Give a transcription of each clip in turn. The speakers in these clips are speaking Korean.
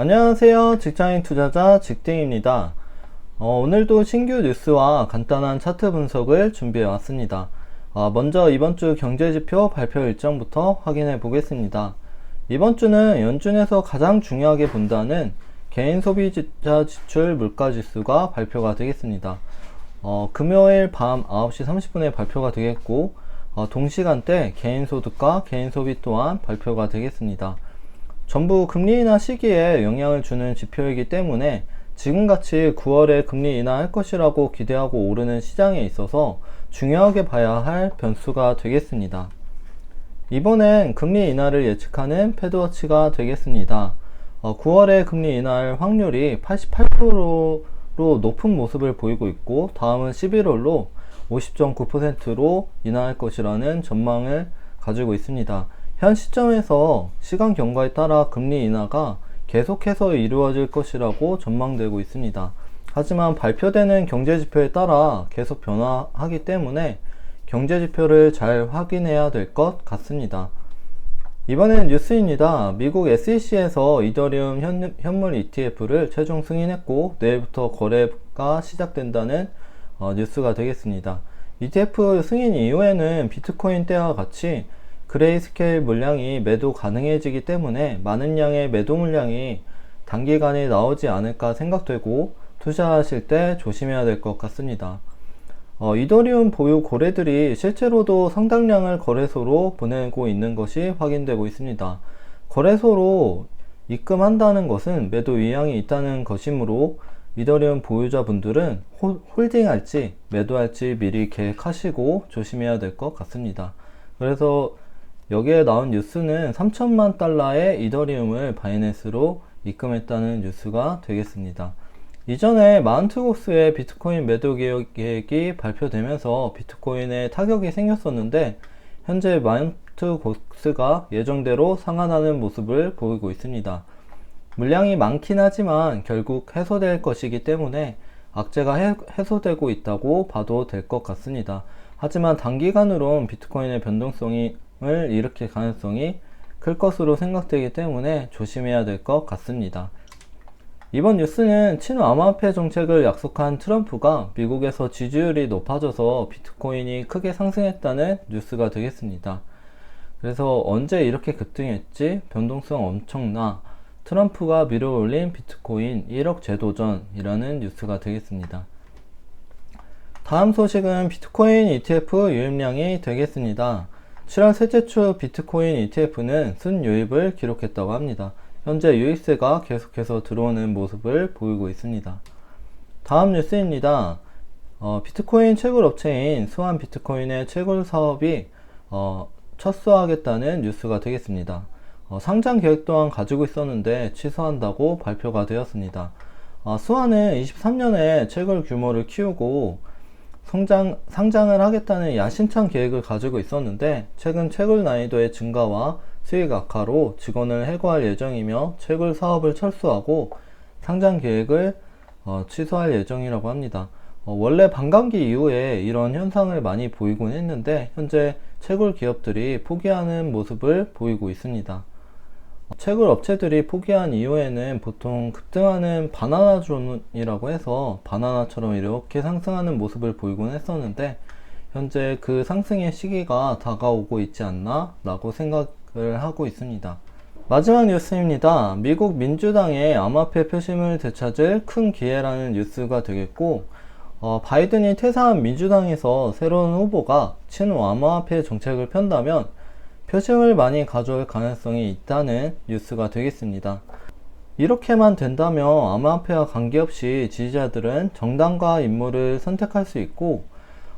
안녕하세요. 직장인 투자자 직딩입니다. 어, 오늘도 신규 뉴스와 간단한 차트 분석을 준비해 왔습니다. 어, 먼저 이번 주 경제지표 발표 일정부터 확인해 보겠습니다. 이번 주는 연준에서 가장 중요하게 본다는 개인 소비자 지출 물가 지수가 발표가 되겠습니다. 어, 금요일 밤 9시 30분에 발표가 되겠고, 어, 동시간대 개인 소득과 개인 소비 또한 발표가 되겠습니다. 전부 금리 인하 시기에 영향을 주는 지표이기 때문에 지금같이 9월에 금리 인하할 것이라고 기대하고 오르는 시장에 있어서 중요하게 봐야 할 변수가 되겠습니다. 이번엔 금리 인하를 예측하는 패드워치가 되겠습니다. 어, 9월에 금리 인하할 확률이 88%로 높은 모습을 보이고 있고 다음은 11월로 50.9%로 인하할 것이라는 전망을 가지고 있습니다. 현 시점에서 시간 경과에 따라 금리 인하가 계속해서 이루어질 것이라고 전망되고 있습니다. 하지만 발표되는 경제 지표에 따라 계속 변화하기 때문에 경제 지표를 잘 확인해야 될 것 같습니다. 이번엔 뉴스입니다. 미국 SEC에서 이더리움 현, 현물 ETF를 최종 승인했고 내일부터 거래가 시작된다는 어, 뉴스가 되겠습니다. ETF 승인 이후에는 비트코인 때와 같이 그레이스케일 물량이 매도 가능해지기 때문에 많은 양의 매도 물량이 단기간에 나오지 않을까 생각되고 투자하실 때 조심해야 될 것 같습니다. 어, 이더리움 보유 거래들이 실제로도 상당량을 거래소로 보내고 있는 것이 확인되고 있습니다. 거래소로 입금한다는 것은 매도 의향이 있다는 것이므로 이더리움 보유자분들은 홀딩할지 매도할지 미리 계획하시고 조심해야 될 것 같습니다. 그래서 여기에 나온 뉴스는 3천만 달러의 이더리움을 바이낸스로 입금했다는 뉴스가 되겠습니다. 이전에 마운트고스의 비트코인 매도 계획이 발표되면서 비트코인에 타격이 생겼었는데 현재 마운트고스가 예정대로 상한하는 모습을 보이고 있습니다. 물량이 많긴 하지만 결국 해소될 것이기 때문에 악재가 해, 해소되고 있다고 봐도 될 것 같습니다. 하지만 단기간으론 비트코인의 변동성이 을 일으킬 가능성이 클 것으로 생각되기 때문에 조심해야 될 것 같습니다. 이번 뉴스는 친후 암호화폐 정책을 약속한 트럼프가 미국에서 지지율이 높아져서 비트코인이 크게 상승했다는 뉴스가 되겠습니다. 그래서 언제 이렇게 급등했지? 변동성 엄청나. 트럼프가 밀어올린 비트코인 1억 재도전이라는 뉴스가 되겠습니다. 다음 소식은 비트코인 ETF 유입량이 되겠습니다. 7월 셋째 주 비트코인 ETF는 순유입을 기록했다고 합니다. 현재 유입세가 계속해서 들어오는 모습을 보이고 있습니다. 다음 뉴스입니다. 어, 비트코인 채굴 업체인 수완 비트코인의 채굴 사업이 어, 철수하겠다는 뉴스가 되겠습니다. 어, 상장 계획 또한 가지고 있었는데 취소한다고 발표가 되었습니다. 어, 수완은 23년에 채굴 규모를 키우고 성장, 상장을 하겠다는 야심찬 계획을 가지고 있었는데 최근 채굴 난이도의 증가와 수익 악화로 직원을 해고할 예정이며 채굴 사업을 철수하고 상장 계획을 어, 취소할 예정이라고 합니다. 어, 원래 반감기 이후에 이런 현상을 많이 보이곤 했는데 현재 채굴 기업들이 포기하는 모습을 보이고 있습니다. 채굴 업체들이 포기한 이후에는 보통 급등하는 바나나 존이라고 해서 바나나처럼 이렇게 상승하는 모습을 보이곤 했었는데 현재 그 상승의 시기가 다가오고 있지 않나 라고 생각을 하고 있습니다. 마지막 뉴스입니다. 미국 민주당의 암호화폐 표심을 되찾을 큰 기회라는 뉴스가 되겠고 어, 바이든이 퇴사한 민주당에서 새로운 후보가 친후 암호화폐 정책을 편다면 표심을 많이 가져올 가능성이 있다는 뉴스가 되겠습니다. 이렇게만 된다면 암호화폐와 관계없이 지지자들은 정당과 인물을 선택할 수 있고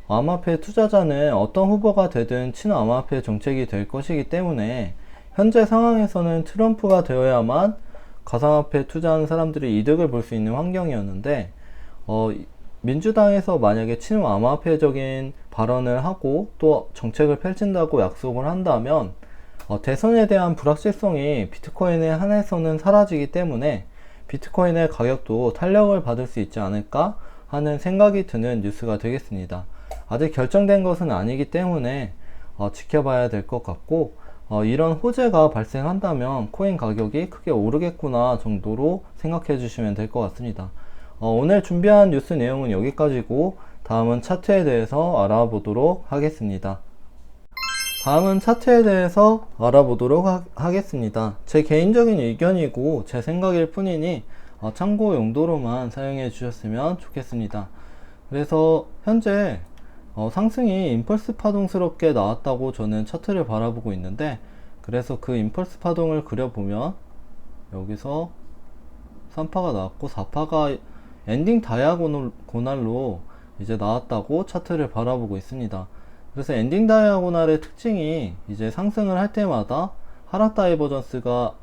암호화폐 투자자는 어떤 후보가 되든 친화 암호화폐 정책이 될 것이기 때문에 현재 상황에서는 트럼프가 되어야만 가상화폐 투자하는 사람들이 이득을 볼 수 있는 환경이었는데 어, 민주당에서 만약에 친일 암호화폐적인 발언을 하고 또 정책을 펼친다고 약속을 한다면 어, 대선에 대한 불확실성이 비트코인에 한해서는 사라지기 때문에 비트코인의 가격도 탄력을 받을 수 있지 않을까 하는 생각이 드는 뉴스가 되겠습니다. 아직 결정된 것은 아니기 때문에 어, 지켜봐야 될 것 같고 어, 이런 호재가 발생한다면 코인 가격이 크게 오르겠구나 정도로 생각해 주시면 될 것 같습니다. 어, 오늘 준비한 뉴스 내용은 여기까지고 다음은 차트에 대해서 알아보도록 하겠습니다. 다음은 차트에 대해서 알아보도록 하, 겠습니다제 개인적인 의견이고 제 생각일 뿐이니 어, 참고 용도로만 사용해 주셨으면 좋겠습니다. 그래서 현재 어, 상승이 임펄스 파동스럽게 나왔다고 저는 차트를 바라보고 있는데 그래서 그 임펄스 파동을 그려보면 여기서 3파가 나왔고 4파가 엔딩 다이아고날로 이제 나왔다고 차트를 바라보고 있습니다. 그래서 엔딩 다이아고날의 특징이 이제 상승을 할 때마다 하락 다이버전스가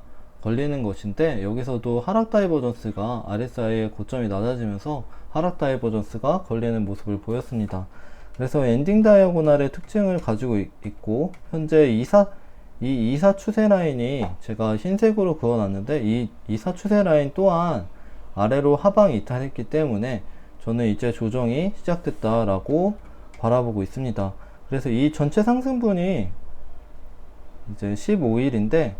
걸리는 것인데 여기서도 하락 다이버전스가 RSI의 고점이 낮아지면서 하락 다이버전스가 걸리는 모습을 보였습니다. 그래서 엔딩 다이아고날의 특징을 가지고 있고 현재 2사 이 2사 추세 라인이 제가 흰색으로 그어놨는데 이 2사 추세 라인 또한 아래로 하방 이탈했기 때문에 저는 이제 조정이 시작됐다라고 바라보고 있습니다. 그래서 이 전체 상승분이 이제 15일인데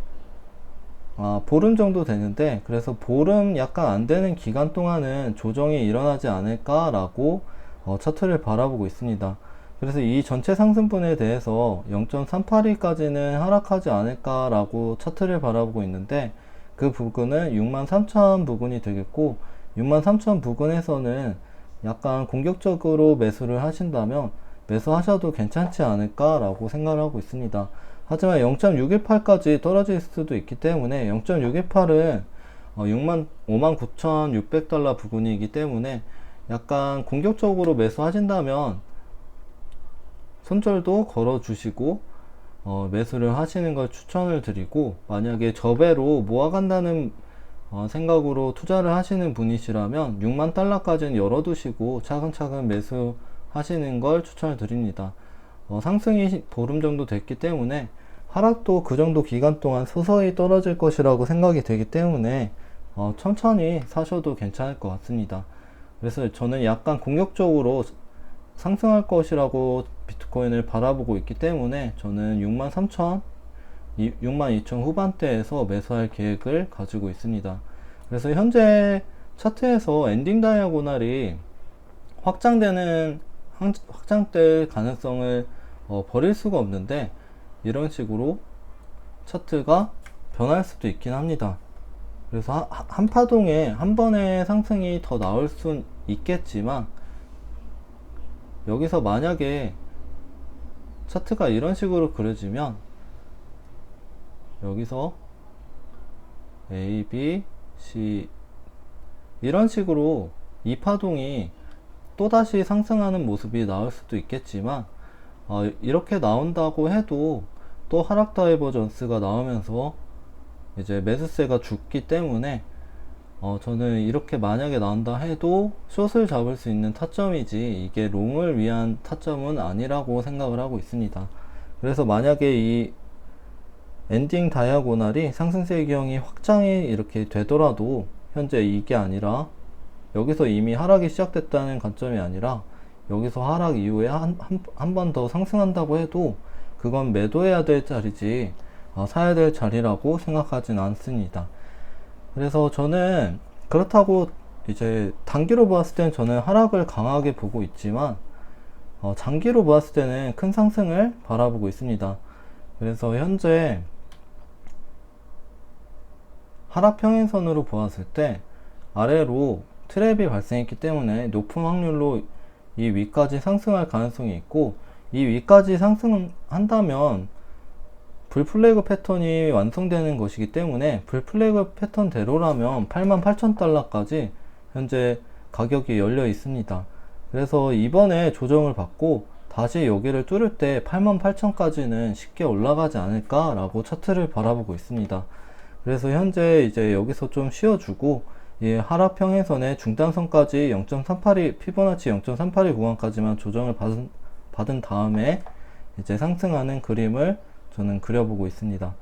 아, 보름 정도 되는데 그래서 보름 약간 안 되는 기간 동안은 조정이 일어나지 않을까라고 어, 차트를 바라보고 있습니다. 그래서 이 전체 상승분에 대해서 0.382까지는 하락하지 않을까라고 차트를 바라보고 있는데 그 부근은 63,000 부근이 되겠고 63,000 부근에서는 약간 공격적으로 매수를 하신다면 매수하셔도 괜찮지 않을까라고 생각을 하고 있습니다. 하지만 0.618까지 떨어질 수도 있기 때문에 0.618은 6만 59,600달러 부근이기 때문에 약간 공격적으로 매수하신다면 손절도 걸어 주시고 어, 매수를 하시는 걸 추천을 드리고 만약에 저배로 모아간다는 어, 생각으로 투자를 하시는 분이시라면 6만 달러까지는 열어두시고 차근차근 매수하시는 걸 추천을 드립니다. 어, 상승이 보름 정도 됐기 때문에 하락도 그 정도 기간 동안 서서히 떨어질 것이라고 생각이 되기 때문에 어, 천천히 사셔도 괜찮을 것 같습니다. 그래서 저는 약간 공격적으로 상승할 것이라고 비트코인을 바라보고 있기 때문에 저는 63,000, 62,000 후반대에서 매수할 계획을 가지고 있습니다. 그래서 현재 차트에서 엔딩 다이아고날이 확장되는 확장될 가능성을 어, 버릴 수가 없는데 이런 식으로 차트가 변할 수도 있긴 합니다. 그래서 한 파동에 한 번의 상승이 더 나올 순 있겠지만 여기서 만약에 차트가 이런 식으로 그려지면 여기서 A, B, C 이런 식으로 이 파동이 또다시 상승하는 모습이 나올 수도 있겠지만 어, 이렇게 나온다고 해도 또 하락 다이버전스가 나오면서 이제 매수세가 죽기 때문에 어, 저는 이렇게 만약에 나온다 해도 숏을 잡을 수 있는 타점이지 이게 롱을 위한 타점은 아니라고 생각을 하고 있습니다. 그래서 만약에 이 엔딩 다이아고날이 상승세 기형이 확장이 이렇게 되더라도 현재 이게 아니라 여기서 이미 하락이 시작됐다는 관점이 아니라 여기서 하락 이후에 한한번더 상승한다고 해도 그건 매도해야 될 자리지 어, 사야 될 자리라고 생각하진 않습니다. 그래서 저는 그렇다고 이제 단기로 보았을 때는 저는 하락을 강하게 보고 있지만 어, 장기로 보았을 때는 큰 상승을 바라보고 있습니다. 그래서 현재 하락 평행선으로 보았을 때 아래로 트랩이 발생했기 때문에 높은 확률로 이 위까지 상승할 가능성이 있고 이 위까지 상승한다면 불플래그 패턴이 완성되는 것이기 때문에 불플래그 패턴대로라면 88,000달러까지 현재 가격이 열려 있습니다. 그래서 이번에 조정을 받고 다시 여기를 뚫을 때 88,000까지는 쉽게 올라가지 않을까라고 차트를 바라보고 있습니다. 그래서 현재 이제 여기서 좀 쉬어주고 이 하락평행선의 중단선까지 0.382 피보나치 0.382 구간까지만 조정을 받은, 받은 다음에 이제 상승하는 그림을 저는 그려보고 있습니다.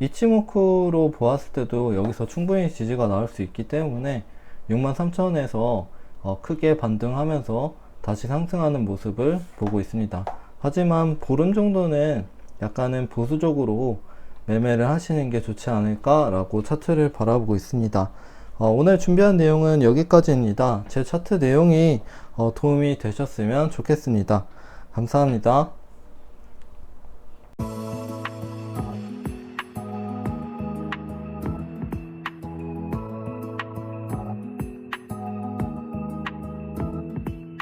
이치모크로 보았을 때도 여기서 충분히 지지가 나올 수 있기 때문에 63,000에서 어, 크게 반등하면서 다시 상승하는 모습을 보고 있습니다. 하지만 보름 정도는 약간은 보수적으로 매매를 하시는 게 좋지 않을까라고 차트를 바라보고 있습니다. 어, 오늘 준비한 내용은 여기까지입니다. 제 차트 내용이 어, 도움이 되셨으면 좋겠습니다. 감사합니다.